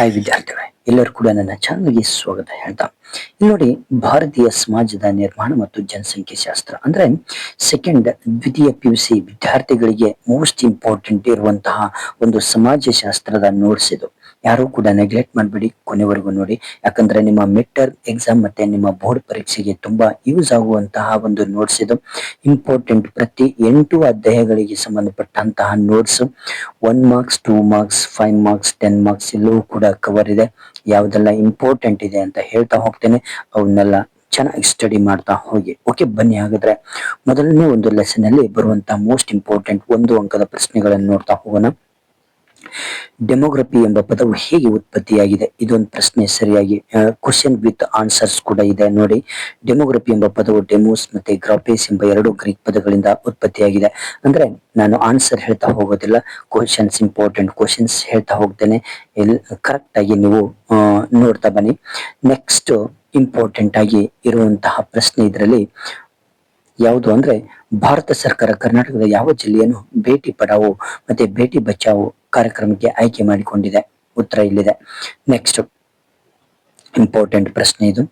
Hi ವಿದ್ಯಾರ್ಥಿಗಳೇ, ಎಲ್ಲರೂ ಕೂಡ ನನ್ನ ಚಾನಲ್ಗೆ ಸ್ವಾಗತ ಹೇಳ್ತಾ. ಇಲ್ಲಿ ನೋಡಿ, ಭಾರತೀಯ ಸಮಾಜದ ನಿರ್ಮಾಣ ಮತ್ತು ಜನಸಂಖ್ಯೆ ಶಾಸ್ತ್ರ ಅಂದ್ರೆ ಸೆಕೆಂಡ್ ದ್ವಿತೀಯ ಪಿ ಯು ಸಿ ವಿದ್ಯಾರ್ಥಿಗಳಿಗೆ ಮೋಸ್ಟ್ ಇಂಪಾರ್ಟೆಂಟ್ ಇರುವಂತಹ ಒಂದು ಸಮಾಜ ಶಾಸ್ತ್ರದ ನೋಟ್ಸ್ ಇದು. ಯಾರು ಕೂಡ ನೆಗ್ಲೆಕ್ಟ್ ಮಾಡಬೇಡಿ ಕೊನೆವರೆಗೂ ನೋಡಿ. ಯಾಕಂದ್ರೆ ನಿಮ್ಮ ಮಿಡ್ ಟರ್ಮ್ ಎಕ್ಸಾಮ್ ಮತ್ತೆ ನಿಮ್ಮ ಬೋರ್ಡ್ ಪರೀಕ್ಷೆಗೆ ತುಂಬಾ ಯೂಸ್ ಆಗುವಂತಹ ಒಂದು ನೋಟ್ಸ್ ಇದು. ಇಂಪಾರ್ಟೆಂಟ್ ಪ್ರತಿ ಎಂಟು ಅಧ್ಯಾಯಗಳಿಗೆ ಸಂಬಂಧಪಟ್ಟಂತಹ notes one marks two marks five marks ten marks ಎಲ್ಲವೂ ಕೂಡ ಕವರ್ ಇದೆ. ಯಾವುದೆಲ್ಲ ಇಂಪಾರ್ಟೆಂಟ್ ಇದೆ ಅಂತ ಹೇಳ್ತಾ ಹೋಗ್ತೇನೆ. ಅವನ್ನೆಲ್ಲ ಚೆನ್ನಾಗಿ ಸ್ಟಡಿ ಮಾಡ್ತಾ ಹೋಗಿ. ಓಕೆ ಬನ್ನಿ ಹಾಗಾದ್ರೆ. ಮೊದಲನೇ ಒಂದು ಲೆಸನ್ ಅಲ್ಲಿ ಬರುವಂತಹ ಮೋಸ್ಟ್ ಇಂಪಾರ್ಟೆಂಟ್ ಒಂದು ಅಂಕದ ಪ್ರಶ್ನೆಗಳನ್ನು ನೋಡ್ತಾ ಹೋಗೋಣ. ಡೆಮೋಗ್ರಫಿ ಎಂಬ ಪದವು ಹೇಗೆ ಉತ್ಪತ್ತಿಯಾಗಿದೆ? ಇದೊಂದು ಪ್ರಶ್ನೆ ಸರಿಯಾಗಿ ಕ್ವಶನ್ ವಿತ್ ಆನ್ಸರ್ಸ್ ಕೂಡ ಇದೆ. ನೋಡಿ ಡೆಮೋಗ್ರಫಿ ಎಂಬ ಪದವು ಡೆಮೋಸ್ ಮತ್ತೆ ಗ್ರಾಫೇಸ್ ಎಂಬ ಎರಡು ಗ್ರೀಕ್ ಪದಗಳಿಂದ ಉತ್ಪತ್ತಿಯಾಗಿದೆ. ಅಂದ್ರೆ ನಾನು ಆನ್ಸರ್ ಹೇಳ್ತಾ ಹೋಗೋದಿಲ್ಲ ಕ್ವಶನ್ಸ್ ಇಂಪಾರ್ಟೆಂಟ್ ಕ್ವಶನ್ಸ್ ಹೇಳ್ತಾ ಹೋಗ್ತೇನೆ. ಎಲ್ ಕರೆಕ್ಟ್ ಆಗಿ ನೀವು ನೋಡ್ತಾ ಬನ್ನಿ. ನೆಕ್ಸ್ಟ್ ಇಂಪಾರ್ಟೆಂಟ್ ಆಗಿ ಇರುವಂತಹ ಪ್ರಶ್ನೆ ಇದರಲ್ಲಿ ಯಾವುದು ಅಂದ್ರೆ ಭಾರತ ಸರ್ಕಾರ ಕರ್ನಾಟಕದ ಯಾವ ಜಿಲ್ಲೆಯನ್ನು ಭೇಟಿ ಪಡಾವು ಮತ್ತೆ ಭೇಟಿ ಬಚಾವೋ ಕಾರ್ಯಕ್ರಮಕ್ಕೆ ಆಯ್ಕೆ ಮಾಡಿಕೊಂಡಿದೆ? ಉತ್ತರ ಇಲ್ಲಿದೆ. ನೆಕ್ಸ್ಟ್ ಇಂಪಾರ್ಟೆಂಟ್ ಪ್ರಶ್ನೆ ಇದು.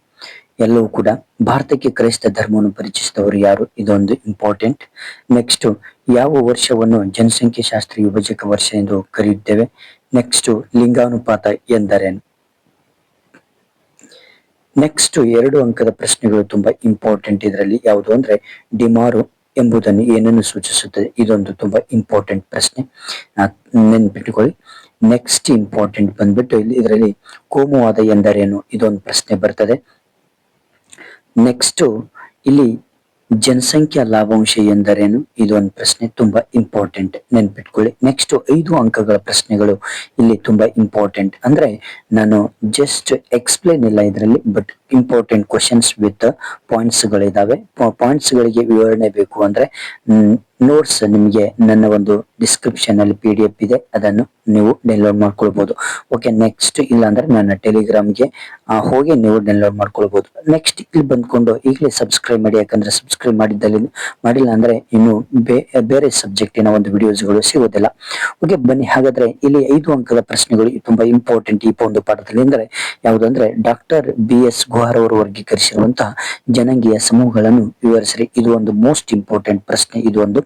ಎಲ್ಲವೂ ಕೂಡ ಭಾರತಕ್ಕೆ ಕ್ರೈಸ್ತ ಧರ್ಮವನ್ನು ಪರಿಚಯಿಸಿದವರು ಯಾರು? ಇದೊಂದು ಇಂಪಾರ್ಟೆಂಟ್ ನೆಕ್ಸ್ಟ್ ಯಾವ ವರ್ಷವನ್ನು ಜನಸಂಖ್ಯೆ ಶಾಸ್ತ್ರ ವಿಭಜಕ ವರ್ಷ ಎಂದು ಕರೆಯುತ್ತೇವೆ? ನೆಕ್ಸ್ಟ್ ಲಿಂಗಾನುಪಾತ ಎಂದರೇನು? ನೆಕ್ಸ್ಟ್ ಎರಡು ಅಂಕದ ಪ್ರಶ್ನೆಗಳು ತುಂಬಾ ಇಂಪಾರ್ಟೆಂಟ್ ಇದರಲ್ಲಿ ಯಾವುದು ಅಂದ್ರೆ ಡಿಮಾರು ಎಂಬುದನ್ನು ಏನನ್ನು ಸೂಚಿಸುತ್ತದೆ? ಇದೊಂದು ತುಂಬಾ ಇಂಪಾರ್ಟೆಂಟ್ ಪ್ರಶ್ನೆ. ನೆನ್ಪಿಟ್ಟುಕೊಳ್ಳಿ ನೆಕ್ಸ್ಟ್ ಇಂಪಾರ್ಟೆಂಟ್ ಬಂದ್ಬಿಟ್ಟು ಇಲ್ಲಿ ಇದರಲ್ಲಿ ಕೋಮುವಾದ ಎಂದರೇನು? ಇದೊಂದು ಪ್ರಶ್ನೆ ಬರ್ತದೆ. ನೆಕ್ಸ್ಟ್ ಇಲ್ಲಿ ಜನಸಂಖ್ಯಾ ಲಾಭಾಂಶ ಎಂದರೇನು? ಇದೊಂದು ಪ್ರಶ್ನೆ ತುಂಬಾ ಇಂಪಾರ್ಟೆಂಟ್ ನೆನ್ಪಿಟ್ಕೊಳ್ಳಿ. ನೆಕ್ಸ್ಟ್ ಐದು ಅಂಕಗಳ ಪ್ರಶ್ನೆಗಳು ಇಲ್ಲಿ ತುಂಬಾ ಇಂಪಾರ್ಟೆಂಟ್ ಅಂದ್ರೆ ನಾನು ಜಸ್ಟ್ ಎಕ್ಸ್ಪ್ಲೇನ್ ಇಲ್ಲ ಇದರಲ್ಲಿ but important questions with points ಗಳಿದಾವೆ. ಪಾಯಿಂಟ್ಸ್ ಗಳಿಗೆ ವಿವರಣೆ ಬೇಕು ಅಂದ್ರೆ ನೋಟ್ಸ್ ನಿಮಗೆ ನನ್ನ ಒಂದು ಡಿಸ್ಕ್ರಿಪ್ಷನ್ ಅಲ್ಲಿ ಪಿ ಡಿ ಎಫ್ ಇದೆ. ಅದನ್ನು ನೀವು ಡೌನ್ಲೋಡ್ ಮಾಡ್ಕೊಳ್ಬಹುದು ಓಕೆ ನೆಕ್ಸ್ಟ್ ಇಲ್ಲ ಅಂದ್ರೆ ನನ್ನ ಟೆಲಿಗ್ರಾಮ್ಗೆ ಹೋಗಿ ನೀವು ಡೌನ್ಲೋಡ್ ಮಾಡ್ಕೊಳ್ಬಹುದು ನೆಕ್ಸ್ಟ್ ಇಲ್ಲಿ ಬಂದ್ಕೊಂಡು ಈಗಲೇ ಸಬ್ಸ್ಕ್ರೈಬ್ ಮಾಡಿ, ಯಾಕಂದ್ರೆ ಸಬ್ಸ್ಕ್ರೈಬ್ ಮಾಡಿದ್ದಲ್ಲಿ, ಮಾಡಿಲ್ಲ ಅಂದ್ರೆ ಇನ್ನು ಬೇರೆ ಬೇರೆ ಸಬ್ಜೆಕ್ಟಿನ ಒಂದು ವಿಡಿಯೋಸ್ಗಳು ಸಿಗೋದಿಲ್ಲ ಓಕೆ ಬನ್ನಿ, ಹಾಗಾದ್ರೆ ಇಲ್ಲಿ ಐದು ಅಂಕದ ಪ್ರಶ್ನೆಗಳು ತುಂಬಾ ಇಂಪಾರ್ಟೆಂಟ್ ಈ ಒಂದು ಪಾಠದಲ್ಲಿ ಅಂದ್ರೆ ಯಾವುದಂದ್ರೆ ಡಾಕ್ಟರ್ ಬಿ ಎಸ್ ಗುಹಾರ್ ಅವರು ವರ್ಗೀಕರಿಸಿರುವಂತಹ ಜನಾಂಗೀಯ ಸಮೂಹಗಳನ್ನು ವಿವರಿಸಿರಿ. ಇದು ಒಂದು ಮೋಸ್ಟ್ ಇಂಪಾರ್ಟೆಂಟ್ ಪ್ರಶ್ನೆ, ಇದು ಒಂದು.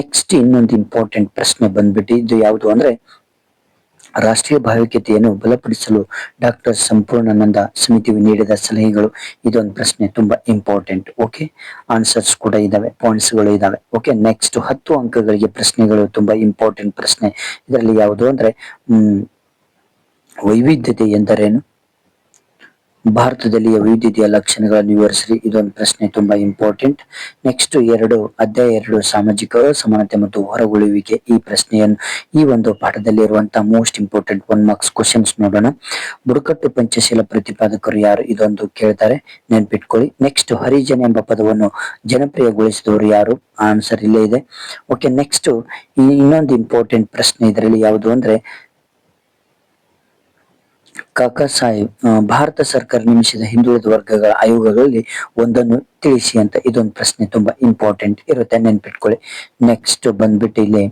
ನೆಕ್ಸ್ಟ್ ಇನ್ನೊಂದು ಇಂಪಾರ್ಟೆಂಟ್ ಪ್ರಶ್ನೆ ಬಂದ್ಬಿಟ್ಟು ಇದು ಯಾವುದು ಅಂದ್ರೆ ರಾಷ್ಟ್ರೀಯ ಭಾವಿಕತೆಯನ್ನು ಬಲಪಡಿಸಲು ಡಾಕ್ಟರ್ ಸಂಪೂರ್ಣಾನಂದ ಸಮಿತಿಯು ನೀಡಿದ ಸಲಹೆಗಳು. ಇದೊಂದು ಪ್ರಶ್ನೆ ತುಂಬಾ ಇಂಪಾರ್ಟೆಂಟ್ ಓಕೆ ಆನ್ಸರ್ಸ್ ಕೂಡ ಇದಾವೆ. ಪಾಯಿಂಟ್ಸ್ಗಳು ಇದಾವೆ. ಓಕೆ ನೆಕ್ಸ್ಟ್ ಹತ್ತು ಅಂಕಗಳಿಗೆ ಪ್ರಶ್ನೆಗಳು ತುಂಬಾ ಇಂಪಾರ್ಟೆಂಟ್ ಪ್ರಶ್ನೆ. ಇದರಲ್ಲಿ ಯಾವುದು ಅಂದ್ರೆ ವೈವಿಧ್ಯತೆ ಎಂದರೇನು? ಭಾರತದಲ್ಲಿ ವೈದ್ಯತೆಯ ಲಕ್ಷಣಗಳನ್ನು ವಿವರಿಸ್ರಿ. ಇದೊಂದು ಪ್ರಶ್ನೆ ತುಂಬಾ ಇಂಪಾರ್ಟೆಂಟ್ ನೆಕ್ಸ್ಟ್ ಎರಡು, ಅಧ್ಯಾಯ ಎರಡು, ಸಾಮಾಜಿಕ ಸಮಾನತೆ ಮತ್ತು ಹೊರಗುಳುವಿಕೆ ಈ ಪ್ರಶ್ನೆಯನ್ನು ಈ ಒಂದು ಪಾಠದಲ್ಲಿ ಇರುವಂತಹ most important one marks questions ನೋಡೋಣ. ಬುಡಕಟ್ಟು ಪಂಚಶೀಲ ಪ್ರತಿಪಾದಕರು ಯಾರು? ಇದೊಂದು ಕೇಳ್ತಾರೆ. ನೆನ್ಪಿಟ್ಕೊಳ್ಳಿ. ನೆಕ್ಸ್ಟ್ ಹರಿಜನ ಎಂಬ ಪದವನ್ನು ಜನಪ್ರಿಯಗೊಳಿಸಿದವರು ಯಾರು? ಆನ್ಸರ್ ಇಲ್ಲೇ ಇದೆ. ಓಕೆ ನೆಕ್ಸ್ಟ್ ಇನ್ನೊಂದು ಇಂಪಾರ್ಟೆಂಟ್ ಪ್ರಶ್ನೆ ಇದರಲ್ಲಿ ಯಾವುದು ಅಂದ್ರೆ ಕಾಕಾ ಸಾಹೇಬ್ ಭಾರತ ಸರ್ಕಾರ ನೇಮಿಸಿದ ಹಿಂದುಳಿದ ವರ್ಗಗಳ ಆಯೋಗಗಳಲ್ಲಿ ಒಂದನ್ನು ತಿಳಿಸಿ ಅಂತ ಇದೊಂದು ಪ್ರಶ್ನೆ ತುಂಬಾ ಇಂಪಾರ್ಟೆಂಟ್ ಇರುತ್ತೆ, ನೆನ್ಪಿಟ್ಕೊಳ್ಳಿ. ನೆಕ್ಸ್ಟ್ ಬಂದ್ಬಿಟ್ಟು ಇಲ್ಲಿ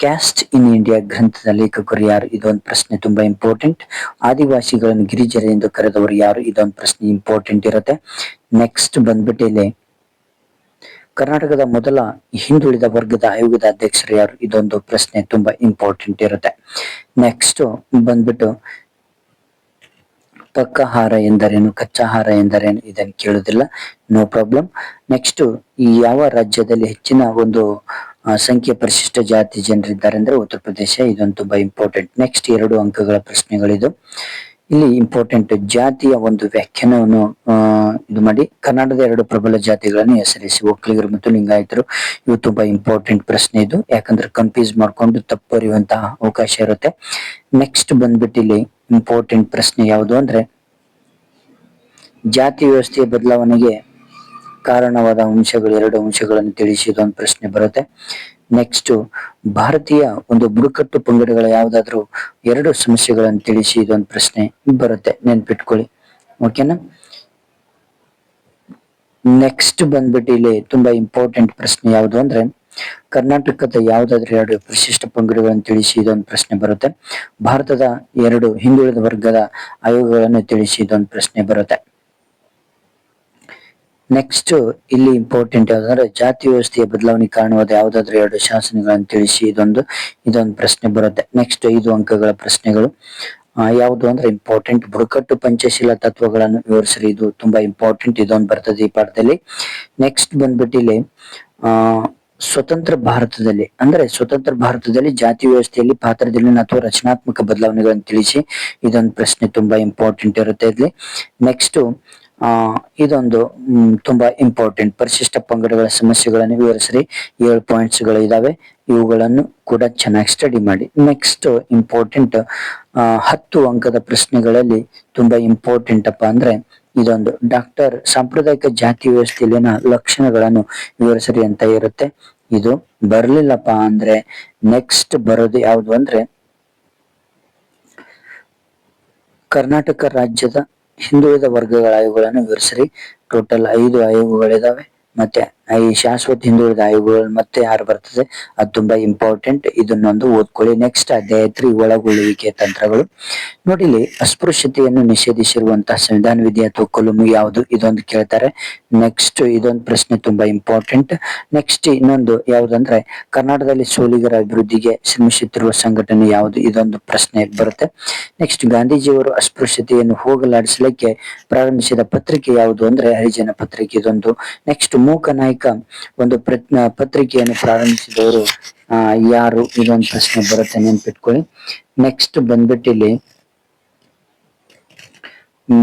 ಕ್ಯಾಸ್ಟ್ ಇನ್ ಇಂಡಿಯಾ ಗ್ರಂಥದ ಲೇಖಕರು ಯಾರು? ಇದೊಂದು ಪ್ರಶ್ನೆ ತುಂಬಾ ಇಂಪಾರ್ಟೆಂಟ್ ಆದಿವಾಸಿಗಳನ್ನು ಗಿರಿಜನ ಎಂದು ಕರೆದವರು ಯಾರು? ಇದೊಂದು ಪ್ರಶ್ನೆ ಇಂಪಾರ್ಟೆಂಟ್ ಇರುತ್ತೆ. ನೆಕ್ಸ್ಟ್ ಬಂದ್ಬಿಟ್ಟು ಇಲ್ಲಿ ಕರ್ನಾಟಕದ ಮೊದಲ ಹಿಂದುಳಿದ ವರ್ಗದ ಆಯೋಗದ ಅಧ್ಯಕ್ಷರು ಯಾರು? ಇದೊಂದು ಪ್ರಶ್ನೆ ತುಂಬಾ ಇಂಪಾರ್ಟೆಂಟ್ ಇರುತ್ತೆ. ನೆಕ್ಸ್ಟ್ ಬಂದ್ಬಿಟ್ಟು, ಪಕ್ಕಾಹಾರ ಎಂದರೇನು, ಕಚ್ಚಾಹಾರ ಎಂದರೇನು, ಇದನ್ನು ಕೇಳುವುದಿಲ್ಲ. ನೋ ಪ್ರಾಬ್ಲಮ್ ನೆಕ್ಸ್ಟ್ ಯಾವ ರಾಜ್ಯದಲ್ಲಿ ಹೆಚ್ಚಿನ ಒಂದು ಸಂಖ್ಯೆ ಪರಿಶಿಷ್ಟ ಜಾತಿ ಜನರಿದ್ದಾರೆ ಅಂದ್ರೆ ಉತ್ತರ ಪ್ರದೇಶ, ಇದೊಂದು ತುಂಬಾ ಇಂಪಾರ್ಟೆಂಟ್ ನೆಕ್ಸ್ಟ್ ಎರಡು ಅಂಕಗಳ ಪ್ರಶ್ನೆಗಳಿದು. ಇಲ್ಲಿ ಇಂಪಾರ್ಟೆಂಟ್ ಜಾತಿಯ ಒಂದು ವ್ಯಾಖ್ಯಾನವನ್ನು ಇದು ಮಾಡಿ. ಕನ್ನಡದ ಎರಡು ಪ್ರಬಲ ಜಾತಿಗಳನ್ನು ಹೆಸರಿಸಿ. ಒಕ್ಕಲಿಗರು ಮತ್ತು ಲಿಂಗಾಯತರು. ಇವು ತುಂಬಾ ಇಂಪಾರ್ಟೆಂಟ್ ಪ್ರಶ್ನೆ ಇದು. ಯಾಕಂದ್ರೆ ಕನ್ಫ್ಯೂಸ್ ಮಾಡ್ಕೊಂಡು ತಪ್ಪು ಅರಿಯುವಂತಹ ಅವಕಾಶ ಇರುತ್ತೆ. ನೆಕ್ಸ್ಟ್ ಬಂದ್ಬಿಟ್ಟು ಇಲ್ಲಿ ಇಂಪಾರ್ಟೆಂಟ್ ಪ್ರಶ್ನೆ ಯಾವುದು ಅಂದ್ರೆ, ಜಾತಿ ವ್ಯವಸ್ಥೆಯ ಬದಲಾವಣೆಗೆ ಕಾರಣವಾದ ಅಂಶಗಳು, ಎರಡು ಅಂಶಗಳನ್ನು ತಿಳಿಸಿ ಒಂದು ಪ್ರಶ್ನೆ ಬರುತ್ತೆ. ನೆಕ್ಸ್ಟ್ ಭಾರತೀಯ ಒಂದು ಬುಡಕಟ್ಟು ಪಂಗಡಗಳ ಯಾವ್ದಾದ್ರು ಎರಡು ಸಮಸ್ಯೆಗಳನ್ನು ತಿಳಿಸಿ, ಇದೊಂದು ಪ್ರಶ್ನೆ ಬರುತ್ತೆ. ನೆನ್ಪಿಟ್ಕೊಳ್ಳಿ. ಓಕೆನಾ ನೆಕ್ಸ್ಟ್ ಬಂದ್ಬಿಟ್ಟು ಇಲ್ಲಿ ತುಂಬಾ ಇಂಪಾರ್ಟೆಂಟ್ ಪ್ರಶ್ನೆ ಯಾವುದು ಅಂದ್ರೆ, ಕರ್ನಾಟಕದ ಯಾವ್ದಾದ್ರು ಎರಡು ವಿಶಿಷ್ಟ ಪಂಗಡಗಳನ್ನು ತಿಳಿಸಿ, ಇದೊಂದು ಪ್ರಶ್ನೆ ಬರುತ್ತೆ. ಭಾರತದ ಎರಡು ಹಿಂದುಳಿದ ವರ್ಗದ ಆಯೋಗಗಳನ್ನು ತಿಳಿಸಿ, ಇದೊಂದು ಪ್ರಶ್ನೆ ಬರುತ್ತೆ. ನೆಕ್ಸ್ಟ್ ಇಲ್ಲಿ ಇಂಪಾರ್ಟೆಂಟ್ ಯಾವ್ದಂದ್ರೆ ಜಾತಿ ವ್ಯವಸ್ಥೆಯ ಬದಲಾವಣೆ ಕಾರಣವಾದ ಯಾವ್ದಾದ್ರು ಎರಡು ಶಾಸನಗಳನ್ನು ತಿಳಿಸಿ ಇದೊಂದು ಇದೊಂದು ಪ್ರಶ್ನೆ ಬರುತ್ತೆ. ನೆಕ್ಸ್ಟ್ ಐದು ಅಂಕಗಳ ಪ್ರಶ್ನೆಗಳು. ಯಾವುದು ಅಂದ್ರೆ ಇಂಪಾರ್ಟೆಂಟ್ ಬುಡಕಟ್ಟು ಪಂಚಶೀಲ ತತ್ವಗಳನ್ನು ವಿವರಿಸಿ ಇದು ತುಂಬಾ ಇಂಪಾರ್ಟೆಂಟ್ ಇದೊಂದು ಬರ್ತದೆ ಈ ಪಾಠದಲ್ಲಿ. ನೆಕ್ಸ್ಟ್ ಬಂದ್ಬಿಟ್ಟು ಇಲ್ಲಿ, ಆ, ಸ್ವತಂತ್ರ ಭಾರತದಲ್ಲಿ, ಅಂದ್ರೆ ಸ್ವತಂತ್ರ ಭಾರತದಲ್ಲಿ ಜಾತಿ ವ್ಯವಸ್ಥೆಯಲ್ಲಿ ಪಾತ್ರದಲ್ಲಿನ ಅಥವಾ ರಚನಾತ್ಮಕ ಬದಲಾವಣೆಗಳನ್ನು ತಿಳಿಸಿ ಇದೊಂದು ಪ್ರಶ್ನೆ ತುಂಬಾ ಇಂಪಾರ್ಟೆಂಟ್ ಇರುತ್ತೆ ಇಲ್ಲಿ. ನೆಕ್ಸ್ಟ್ ಇದೊಂದು ತುಂಬಾ ಇಂಪಾರ್ಟೆಂಟ್ ಪರಿಶಿಷ್ಟ ಪಂಗಡಗಳ ಸಮಸ್ಯೆಗಳನ್ನು ವಿವರಿಸ್ರಿ. ಏಳು ಪಾಯಿಂಟ್ಸ್ಗಳು ಇದಾವೆ. ಇವುಗಳನ್ನು ಕೂಡ ಚೆನ್ನಾಗಿ ಸ್ಟಡಿ ಮಾಡಿ. ನೆಕ್ಸ್ಟ್ ಇಂಪಾರ್ಟೆಂಟ್ ಹತ್ತು ಅಂಕದ ಪ್ರಶ್ನೆಗಳಲ್ಲಿ ತುಂಬಾ ಇಂಪಾರ್ಟೆಂಟ್ ಅಪ್ಪ ಅಂದ್ರೆ ಇದೊಂದು. ಡಾಕ್ಟರ್ ಸಾಂಪ್ರದಾಯಿಕ ಜಾತಿ ವ್ಯವಸ್ಥೆಯಲ್ಲಿನ ಲಕ್ಷಣಗಳನ್ನು ವಿವರಿಸ್ರಿ ಅಂತ ಇರುತ್ತೆ. ಇದು ಬರ್ಲಿಲ್ಲಪ್ಪ ಅಂದ್ರೆ ನೆಕ್ಸ್ಟ್ ಬರೋದು ಯಾವುದು ಅಂದ್ರೆ ಕರ್ನಾಟಕ ರಾಜ್ಯದ ಹಿಂದುಳಿದ ವರ್ಗಗಳ ಆಯೋಗಗಳನ್ನು ವಿವರಿಸ್ರಿ. ಟೋಟಲ್ ಐದು ಆಯೋಗಗಳಿದಾವೆ. ಮತ್ತೆ ಈ ಶಾಶ್ವತ ಹಿಂದುಳಿದ ಮತ್ತೆ ಯಾರು ಬರ್ತದೆ, ಅದು ತುಂಬಾ ಇಂಪಾರ್ಟೆಂಟ್ ಇದನ್ನೊಂದು ಓದ್ಕೊಳ್ಳಿ. ನೆಕ್ಸ್ಟ್ ಅಧ್ಯಾಯ ತ್ರೀ, ಒಳಗೊಳ್ಳುವಿಕೆ ತಂತ್ರಗಳು. ನೋಡಿ ಇಲ್ಲಿ ಅಸ್ಪೃಶ್ಯತೆಯನ್ನು ನಿಷೇಧಿಸಿರುವಂತಹ ಸಂವಿಧಾನ ವಿಧಿ ಅಥವಾ ಕೊಲುಮು ಯಾವುದು? ಇದೊಂದು ಕೇಳ್ತಾರೆ. ನೆಕ್ಸ್ಟ್ ಇದೊಂದು ಪ್ರಶ್ನೆ ತುಂಬಾ ಇಂಪಾರ್ಟೆಂಟ್ ನೆಕ್ಸ್ಟ್ ಇನ್ನೊಂದು ಯಾವುದಂದ್ರೆ, ಕರ್ನಾಟಕದಲ್ಲಿ ಸೋಲಿಗರ ಅಭಿವೃದ್ಧಿಗೆ ಶ್ರಮಿಸುತ್ತಿರುವ ಸಂಘಟನೆ ಯಾವುದು? ಇದೊಂದು ಪ್ರಶ್ನೆ ಬರುತ್ತೆ. ನೆಕ್ಸ್ಟ್ ಗಾಂಧೀಜಿಯವರು ಅಸ್ಪೃಶ್ಯತೆಯನ್ನು ಹೋಗಲಾಡಿಸಲಿಕ್ಕೆ ಪ್ರಾರಂಭಿಸಿದ ಪತ್ರಿಕೆ ಯಾವುದು ಅಂದ್ರೆ, ಹರಿಜನ ಪತ್ರಿಕೆ ಇದೊಂದು. ನೆಕ್ಸ್ಟ್ ಮೂಕ ನಾಯಕ ಒಂದು ಪ್ರತ್ನ ಪತ್ರಿಕೆಯನ್ನು ಪ್ರಾರಂಭಿಸಿದವರು ಆ, ಯಾರು ಇದೊಂದು ಪ್ರಶ್ನೆ ಬರುತ್ತೆ ನೆನ್ಪಿಟ್ಕೊಳ್ಳಿ. ನೆಕ್ಸ್ಟ್ ಬಂದ್ಬಿಟ್ಟು ಇಲ್ಲಿ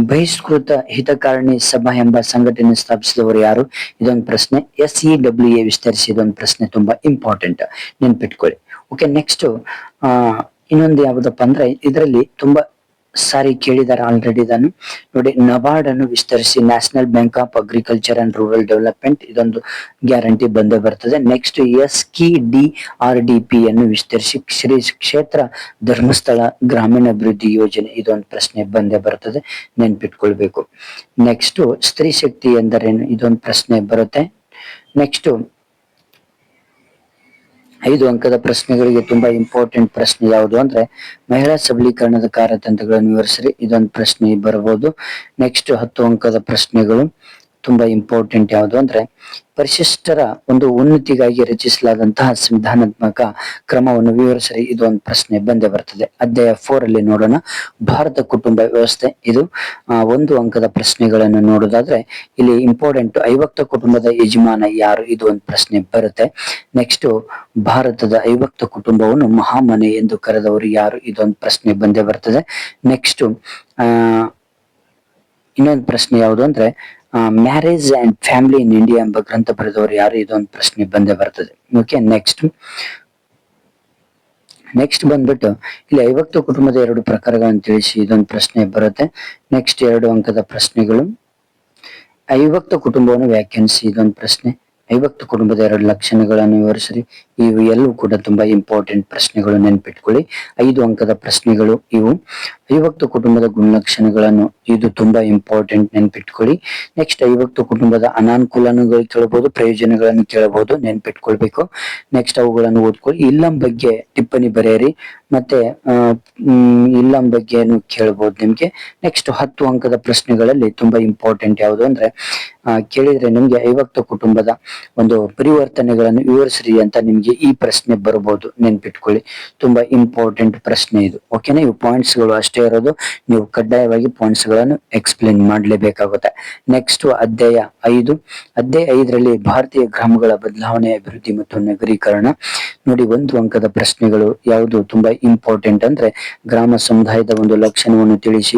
ಬಹಿಷ್ಕೃತ ಹಿತಕಾರಣಿ ಸಭಾ ಎಂಬ ಸಂಘಟನೆ ಸ್ಥಾಪಿಸಿದವರು ಯಾರು? ಇದೊಂದು ಪ್ರಶ್ನೆ. ಎಸ್ ಇ ಡಬ್ಲ್ಯೂ ಎ ವಿಸ್ತರಿಸಿ ಇದೊಂದು ಪ್ರಶ್ನೆ ತುಂಬಾ ಇಂಪಾರ್ಟೆಂಟ್ ನೆನ್ಪಿಟ್ಕೊಳ್ಳಿ. ಓಕೆ ನೆಕ್ಸ್ಟ್ ಇನ್ನೊಂದು ಯಾವುದಪ್ಪ ಅಂದ್ರೆ ಇದರಲ್ಲಿ ತುಂಬಾ ಸಾರಿ ಕೇಳಿದಾರೆ ಆಲ್ರೆಡಿ ಇದನ್ನು. ನೋಡಿ ನಬಾರ್ಡ್ ಅನ್ನು ವಿಸ್ತರಿಸಿ National Bank of Agriculture and Rural Development ಇದೊಂದು ಗ್ಯಾರಂಟಿ ಬಂದೇ ಬರ್ತದೆ. Next S K D R D P ಅನ್ನು ವಿಸ್ತರಿಸಿ, ಶ್ರೀ ಕ್ಷೇತ್ರ ಧರ್ಮಸ್ಥಳ ಗ್ರಾಮೀಣ ಅಭಿವೃದ್ಧಿ ಯೋಜನೆ ಇದೊಂದು ಪ್ರಶ್ನೆ ಬಂದೇ ಬರ್ತದೆ. ನೆನ್ಪಿಟ್ಕೊಳ್ಬೇಕು. ನೆಕ್ಸ್ಟ್ ಸ್ತ್ರೀ ಶಕ್ತಿ ಎಂದರೇನು? ಇದೊಂದು ಪ್ರಶ್ನೆ ಬರುತ್ತೆ. ನೆಕ್ಸ್ಟ್ ಐದು ಅಂಕದ ಪ್ರಶ್ನೆಗಳಿಗೆ ತುಂಬಾ ಇಂಪಾರ್ಟೆಂಟ್ ಪ್ರಶ್ನೆ ಯಾವುದು ಅಂದ್ರೆ ಮಹಿಳಾ ಸಬಲೀಕರಣದ ಕಾರ್ಯತಂತ್ರಗಳನ್ನು ವಿವರಿಸಿ ಇದೊಂದು ಪ್ರಶ್ನೆ ಬರಬಹುದು ನೆಕ್ಸ್ಟ್ ಹತ್ತು ಅಂಕದ ಪ್ರಶ್ನೆಗಳು. ತುಂಬಾ ಇಂಪಾರ್ಟೆಂಟ್ ಯಾವುದು ಅಂದ್ರೆ ಪರಿಶಿಷ್ಟರ ಒಂದು ಉನ್ನತಿಗಾಗಿ ರಚಿಸಲಾದಂತಹ ಸಂವಿಧಾನಾತ್ಮಕ ಕ್ರಮವನ್ನು ವಿವರಿಸಲಿ ಇದು ಒಂದು ಪ್ರಶ್ನೆ ಬಂದೇ ಬರ್ತದೆ. ಅಧ್ಯಾಯ ಫೋರ್ ಅಲ್ಲಿ ನೋಡೋಣ. ಭಾರತ ಕುಟುಂಬ ವ್ಯವಸ್ಥೆ, ಇದು ಒಂದು ಅಂಕದ ಪ್ರಶ್ನೆಗಳನ್ನು ನೋಡೋದಾದ್ರೆ ಇಲ್ಲಿ ಇಂಪಾರ್ಟೆಂಟ್ ಐವಕ್ತ ಕುಟುಂಬದ ಯಜಮಾನ ಯಾರು? ಇದು ಒಂದು ಪ್ರಶ್ನೆ ಬರುತ್ತೆ. ನೆಕ್ಸ್ಟ್ ಭಾರತದ ಐವಕ್ತ ಕುಟುಂಬವನ್ನು ಮಹಾಮನೆ ಎಂದು ಕರೆದವರು ಯಾರು? ಇದೊಂದು ಪ್ರಶ್ನೆ ಬಂದೇ ಬರ್ತದೆ. ನೆಕ್ಸ್ಟ್ ಇನ್ನೊಂದು ಪ್ರಶ್ನೆ ಯಾವುದು ಅಂದ್ರೆ marriage and family in India ಎಂಬ ಗ್ರಂಥ ಬರೆದವರು ಯಾರು ಇದೊಂದು ಪ್ರಶ್ನೆ ಬಂದೇ ಬರ್ತದೆ. ಓಕೆ ನೆಕ್ಸ್ಟ್ ನೆಕ್ಸ್ಟ್ ಬಂದ್ಬಿಟ್ಟು, ಇಲ್ಲಿ ಐವತ್ತು ಕುಟುಂಬದ ಎರಡು ಪ್ರಕಾರಗಳನ್ನು ತಿಳಿಸಿ ಇದೊಂದು ಪ್ರಶ್ನೆ ಬರುತ್ತೆ. ನೆಕ್ಸ್ಟ್ ಎರಡು ಅಂಕದ ಪ್ರಶ್ನೆಗಳು. ಐವತ್ತು ಕುಟುಂಬವನ್ನು ವ್ಯಾಖ್ಯಾನಿಸಿ ಇದೊಂದು ಪ್ರಶ್ನೆ. ಐವತ್ತು ಕುಟುಂಬದ ಎರಡು ಲಕ್ಷಣಗಳನ್ನು ವಿವರಿಸಿರಿ ಇವು ಎಲ್ಲವೂ ಕೂಡ ತುಂಬಾ ಇಂಪಾರ್ಟೆಂಟ್ ಪ್ರಶ್ನೆಗಳು ನೆನ್ಪಿಟ್ಕೊಳ್ಳಿ. ಐದು ಅಂಕದ ಪ್ರಶ್ನೆಗಳು ಇವು. ಐವತ್ತು ಕುಟುಂಬದ ಗುಣಲಕ್ಷಣಗಳನ್ನು ಇದು ತುಂಬಾ ಇಂಪಾರ್ಟೆಂಟ್ ನೆನ್ಪಿಟ್ಕೊಳ್ಳಿ. ನೆಕ್ಸ್ಟ್ ಐವತ್ತು ಕುಟುಂಬದ ಅನಾನುಕೂಲಗಳು ಕೇಳಬಹುದು ಪ್ರಯೋಜನಗಳನ್ನು ಕೇಳಬಹುದು, ನೆನ್ಪಿಟ್ಕೊಳ್ಬೇಕು. ನೆಕ್ಸ್ಟ್ ಅವುಗಳನ್ನು ಓದ್ಕೊಳ್ಳಿ. ಇಲ್ಲಂ ಬಗ್ಗೆ ಟಿಪ್ಪಣಿ ಬರೆಯಿರಿ. ಮತ್ತೆ ಇಲ್ಲ ಬಗ್ಗೆನು ಕೇಳಬಹುದು ನಿಮ್ಗೆ? ನೆಕ್ಸ್ಟ್ ಹತ್ತು ಅಂಕದ ಪ್ರಶ್ನೆಗಳಲ್ಲಿ ತುಂಬಾ ಇಂಪಾರ್ಟೆಂಟ್ ಯಾವುದು ಅಂದ್ರೆ ಕೇಳಿದ್ರೆ ನಿಮ್ಗೆ ಐವತ್ತು ಕುಟುಂಬದ ಒಂದು ಪರಿವರ್ತನೆಗಳನ್ನು ವಿವರಿಸ್ರಿ ಅಂತ ನಿಮ್ಗೆ ಈ ಪ್ರಶ್ನೆ ಬರಬಹುದು ನೆನ್ಪಿಟ್ಕೊಳ್ಳಿ. ತುಂಬಾ ಇಂಪಾರ್ಟೆಂಟ್ ಪ್ರಶ್ನೆ ಇದು. ಓಕೆನಾ ಇವು ಪಾಯಿಂಟ್ಸ್ಗಳು ಅಷ್ಟೇ ಇರೋದು. ನೀವು ಕಡ್ಡಾಯವಾಗಿ ಪಾಯಿಂಟ್ಸ್ಗಳನ್ನು ಎಕ್ಸ್ಪ್ಲೇನ್ ಮಾಡಲೇಬೇಕಾಗುತ್ತೆ. ನೆಕ್ಸ್ಟ್ ಅಧ್ಯಾಯ ಐದು. ಅಧ್ಯಾಯ ಐದರಲ್ಲಿ ಭಾರತೀಯ ಗ್ರಾಮಗಳ ಬದಲಾವಣೆ, ಅಭಿವೃದ್ಧಿ ಮತ್ತು ನಗರೀಕರಣ. ನೋಡಿ, ಒಂದು ಅಂಕದ ಪ್ರಶ್ನೆಗಳು ಯಾವುದು? ತುಂಬಾ ಇಂಪಾರ್ಟೆಂಟ್ ಅಂದ್ರೆ ಗ್ರಾಮ ಸಮುದಾಯದ ಒಂದು ಲಕ್ಷಣವನ್ನು ತಿಳಿಸಿ.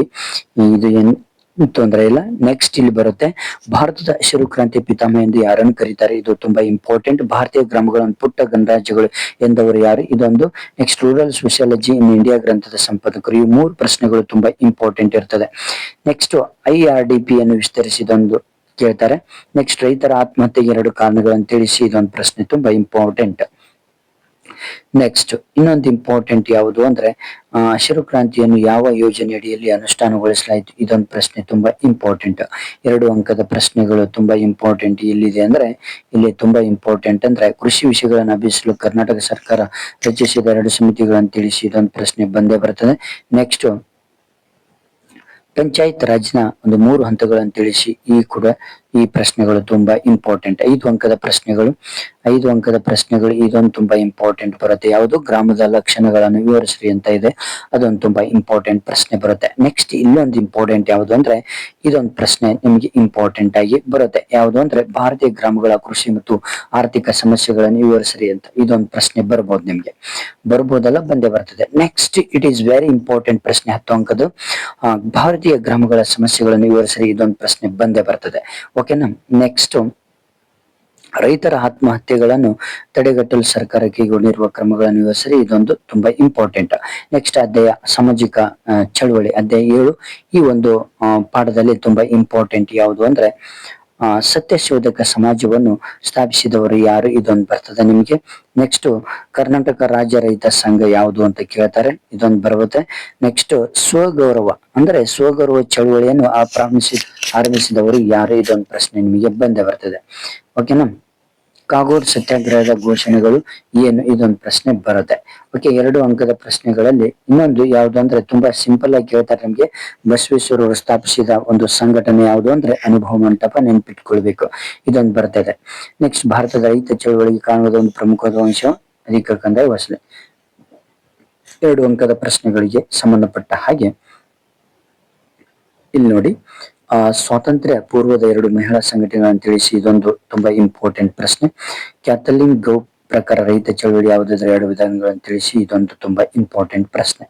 ಇದು ಏನ್ ತೊಂದರೆ ಇಲ್ಲ. ನೆಕ್ಸ್ಟ್ ಇಲ್ಲಿ ಬರುತ್ತೆ. ಭಾರತದ ಹಸಿರು ಕ್ರಾಂತಿ ಪಿತಾಮಹ ಎಂದು ಯಾರನ್ನು ಕರೀತಾರೆ? ಇದು ತುಂಬಾ ಇಂಪಾರ್ಟೆಂಟ್ ಭಾರತೀಯ ಗ್ರಾಮಗಳನ್ನು ಪುಟ್ಟ ಗಣರಾಜ್ಯಗಳು ಎಂದವರು ಯಾರು? ಇದೊಂದು next rural sociology in India ಗ್ರಂಥದ ಸಂಪಾದಕರು. ಈ ಮೂರು ಪ್ರಶ್ನೆಗಳು ತುಂಬಾ ಇಂಪಾರ್ಟೆಂಟ್ ಇರ್ತದೆ. Next I R D P ಅನ್ನು ವಿಸ್ತರಿಸಿದೊಂದು ಕೇಳ್ತಾರೆ. ನೆಕ್ಸ್ಟ್ ರೈತರ ಆತ್ಮಹತ್ಯೆಗೆ ಎರಡು ಕಾರಣಗಳನ್ನು ತಿಳಿಸಿ. ಇದೊಂದು ಪ್ರಶ್ನೆ ತುಂಬಾ ಇಂಪಾರ್ಟೆಂಟ್ ನೆಕ್ಸ್ಟ್ ಇನ್ನೊಂದು ಇಂಪಾರ್ಟೆಂಟ್ ಯಾವುದು ಅಂದ್ರೆ ಹಸಿರು ಕ್ರಾಂತಿಯನ್ನು ಯಾವ ಯೋಜನೆ ಅಡಿಯಲ್ಲಿ ಅನುಷ್ಠಾನಗೊಳಿಸಲಾಯಿತು? ಇದೊಂದು ಪ್ರಶ್ನೆ ತುಂಬಾ ಇಂಪಾರ್ಟೆಂಟ್ ಎರಡು ಅಂಕದ ಪ್ರಶ್ನೆಗಳು ತುಂಬಾ ಇಂಪಾರ್ಟೆಂಟ್ ಎಲ್ಲಿದೆ ಅಂದ್ರೆ, ಇಲ್ಲಿ ತುಂಬಾ ಇಂಪಾರ್ಟೆಂಟ್ ಅಂದ್ರೆ, ಕೃಷಿ ವಿಷಯಗಳನ್ನು ಅಭಿಸಲು ಕರ್ನಾಟಕ ಸರ್ಕಾರ ರಚಿಸಿದ ಎರಡು ಸಮಿತಿಗಳನ್ನು ತಿಳಿಸಿ ಇದೊಂದು ಪ್ರಶ್ನೆ ಬಂದೇ ಬರ್ತದೆ. ನೆಕ್ಸ್ಟ್ ಪಂಚಾಯತ್ ರಾಜ್ನ ಒಂದು ಮೂರು ಹಂತಗಳನ್ನು ತಿಳಿಸಿ, ಈ ಕೂಡ ಈ ಪ್ರಶ್ನೆಗಳು ತುಂಬಾ ಇಂಪಾರ್ಟೆಂಟ್ ಐದು ಅಂಕದ ಪ್ರಶ್ನೆಗಳು, ಐದು ಅಂಕದ ಪ್ರಶ್ನೆಗಳು, ಇದೊಂದು ತುಂಬಾ ಇಂಪಾರ್ಟೆಂಟ್ ಬರುತ್ತೆ. ಯಾವುದು? ಗ್ರಾಮದ ಲಕ್ಷಣಗಳನ್ನು ವಿವರಿಸ್ರಿ ಅಂತ ಇದೆ. ಅದೊಂದು ತುಂಬಾ ಇಂಪಾರ್ಟೆಂಟ್ ಪ್ರಶ್ನೆ ಬರುತ್ತೆ. ನೆಕ್ಸ್ಟ್ ಇನ್ನೊಂದು ಇಂಪಾರ್ಟೆಂಟ್ ಯಾವುದು ಅಂದ್ರೆ, ಇದೊಂದು ಪ್ರಶ್ನೆ ನಿಮಗೆ ಇಂಪಾರ್ಟೆಂಟ್ ಆಗಿ ಬರುತ್ತೆ. ಯಾವುದು ಅಂದ್ರೆ, ಭಾರತೀಯ ಗ್ರಾಮಗಳ ಕೃಷಿ ಮತ್ತು ಆರ್ಥಿಕ ಸಮಸ್ಯೆಗಳನ್ನು ವಿವರಿಸ್ರಿ ಅಂತ ಇದೊಂದು ಪ್ರಶ್ನೆ ಬರ್ಬೋದು ನಿಮ್ಗೆ. ಬರ್ಬೋದಲ್ಲ? ಬಂದೇ ಬರ್ತದೆ. Next it is very important ಪ್ರಶ್ನೆ ಹತ್ತು ಅಂಕದ ಭಾರತೀಯ ಗ್ರಾಮಗಳ ಸಮಸ್ಯೆಗಳನ್ನು ವಿವರಿಸ್ರಿ. ಇದೊಂದು ಪ್ರಶ್ನೆ ಬಂದೇ ಬರ್ತದೆ. ಓಕೆನಾ ನೆಕ್ಸ್ಟ್ ರೈತರ ಆತ್ಮಹತ್ಯೆಗಳನ್ನು ತಡೆಗಟ್ಟಲು ಸರ್ಕಾರ ಕೈಗೊಂಡಿರುವ ಕ್ರಮಗಳನ್ನು ವಿವರಿಸಿ ಇದೊಂದು ತುಂಬಾ ಇಂಪಾರ್ಟೆಂಟ್ ನೆಕ್ಸ್ಟ್ ಅಧ್ಯಾಯ, ಸಾಮಾಜಿಕ ಚಳುವಳಿ. ಅಧ್ಯಾಯ ಏಳು, ಈ ಒಂದು ಪಾಠದಲ್ಲಿ ತುಂಬಾ ಇಂಪಾರ್ಟೆಂಟ್ ಯಾವುದು ಅಂದ್ರೆ ಆ, ಸತ್ಯಶೋಧಕ ಸಮಾಜವನ್ನು ಸ್ಥಾಪಿಸಿದವರು ಯಾರು? ಇದೊಂದು ಬರ್ತದೆ ನಿಮಗೆ. ನೆಕ್ಸ್ಟ್ ಕರ್ನಾಟಕ ರಾಜ್ಯ ರೈತ ಸಂಘ ಯಾವುದು ಅಂತ ಕೇಳ್ತಾರೆ. ಇದೊಂದು ಬರುತ್ತೆ. ನೆಕ್ಸ್ಟ್ ಸ್ವಗೌರವ. ಅಂದ್ರೆ ಸ್ವಗೌರವ ಚಳುವಳಿಯನ್ನು ಆ ಪ್ರಾರಂಭಿಸಿ ಆರಂಭಿಸಿದವರು ಯಾರು? ಇದೊಂದು ಪ್ರಶ್ನೆ ನಿಮಗೆ ಬಂದೇ ಬರ್ತದೆ. ಓಕೆನಾ ಕಾಗೋಡ್ ಸತ್ಯಾಗ್ರಹದ ಘೋಷಣೆಗಳು ಏನು? ಇದೊಂದು ಪ್ರಶ್ನೆ ಬರುತ್ತೆ. ಓಕೆ ಎರಡು ಅಂಕದ ಪ್ರಶ್ನೆಗಳಲ್ಲಿ ಇನ್ನೊಂದು ಯಾವುದು ಅಂದ್ರೆ ತುಂಬಾ ಸಿಂಪಲ್ ಆಗಿ ಕೇಳ್ತಾರೆ ನಮ್ಗೆ. ಬಸವೇಶ್ವರವರು ಸ್ಥಾಪಿಸಿದ ಒಂದು ಸಂಘಟನೆ ಯಾವುದು ಅಂದ್ರೆ ಅನುಭವ ಮಂಟಪ ನೆನ್ಪಿಟ್ಕೊಳ್ಬೇಕು. ಇದೊಂದು ಬರ್ತದೆ. ನೆಕ್ಸ್ಟ್ ಭಾರತದ ರೈತ ಚಳವಳಿಗೆ ಕಾಣುವುದ ಒಂದು ಪ್ರಮುಖವಾದ ಅಂಶ. ಅಧಿಕ ಕಂದಾಯ ವಸೂಲಿ ಎರಡು ಅಂಕದ ಪ್ರಶ್ನೆಗಳಿಗೆ ಸಂಬಂಧಪಟ್ಟ ಹಾಗೆ. ಇಲ್ಲಿ ನೋಡಿ. ಸ್ವಾತಂತ್ರ್ಯ ಪೂರ್ವದ ಎರಡು ಮಹಿಳಾ ಸಂಘಟನೆಗಳನ್ನು ತಿಳಿಸಿ, ಇದೊಂದು ತುಂಬಾ ಇಂಪಾರ್ಟೆಂಟ್ ಪ್ರಶ್ನೆ. ಕ್ಯಾಥಲಿನ್ ಗೌ ಪ್ರಕಾರ ರೈತ ಚಳವಳಿ ಯಾವುದಾದ್ರೂ ಎರಡು ವಿಧಾನಗಳನ್ನು ತಿಳಿಸಿ, ಇದೊಂದು ತುಂಬಾ ಇಂಪಾರ್ಟೆಂಟ್ ಪ್ರಶ್ನೆ.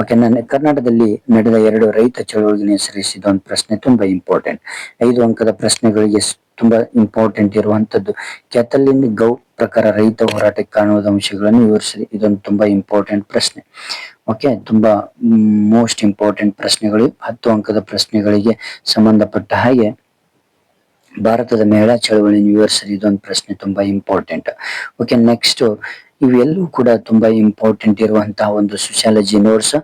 ಓಕೆ ನನ್ನ ಕರ್ನಾಟಕದಲ್ಲಿ ನಡೆದ ಎರಡು ರೈತ ಚಳವಳಿಗೆ ಹೆಸರಿಸಿ, ಇದೊಂದು ಪ್ರಶ್ನೆ ತುಂಬಾ ಇಂಪಾರ್ಟೆಂಟ್ ಐದು ಅಂಕದ ಪ್ರಶ್ನೆಗಳಿಗೆ ತುಂಬಾ ಇಂಪಾರ್ಟೆಂಟ್ ಇರುವಂತದ್ದು ಕ್ಯಾಥಲಿನ್ ಗೌ, ಪ್ರಕಾರ ರೈತ ಹೋರಾಟಕ್ಕೆ ಕಾಣುವ ಅಂಶಗಳನ್ನು ವಿವರಿಸಿ, ಇದೊಂದು ತುಂಬಾ ಇಂಪಾರ್ಟೆಂಟ್ ಪ್ರಶ್ನೆ. ಓಕೆ, ತುಂಬಾ ಮೋಸ್ಟ್ ಇಂಪಾರ್ಟೆಂಟ್ ಪ್ರಶ್ನೆಗಳು, ಹತ್ತು ಅಂಕದ ಪ್ರಶ್ನೆಗಳಿಗೆ ಸಂಬಂಧಪಟ್ಟ ಹಾಗೆ ಭಾರತದ ಮಹಿಳಾ ಚಳವಳಿ ವಿವರಿಸಲು ಇದೊಂದು ಪ್ರಶ್ನೆ ತುಂಬಾ ಇಂಪಾರ್ಟೆಂಟ್ ಓಕೆ ನೆಕ್ಸ್ಟ್ ಇವೆಲ್ಲೂ ಕೂಡ ತುಂಬಾ ಇಂಪಾರ್ಟೆಂಟ್ ಇರುವಂತಹ ಒಂದು ಸೋಶಿಯಾಲಜಿ ನೋಟ್ಸ್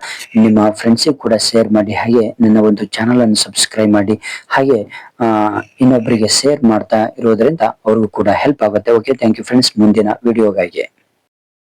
ನಿಮ್ಮ ಫ್ರೆಂಡ್ಸಿಗೆ ಕೂಡ ಶೇರ್ ಮಾಡಿ, ಹಾಗೆ ನನ್ನ ಒಂದು ಚಾನಲ್ ಅನ್ನು ಸಬ್ಸ್ಕ್ರೈಬ್ ಮಾಡಿ, ಹಾಗೆ ಇನ್ನೊಬ್ಬರಿಗೆ ಶೇರ್ ಮಾಡ್ತಾ ಇರೋದ್ರಿಂದ ಅವ್ರಿಗೂ ಕೂಡ ಹೆಲ್ಪ್ ಆಗುತ್ತೆ. ಓಕೆ ಥ್ಯಾಂಕ್ ಯು ಫ್ರೆಂಡ್ಸ್ ಮುಂದಿನ ವಿಡಿಯೋಗಾಗಿ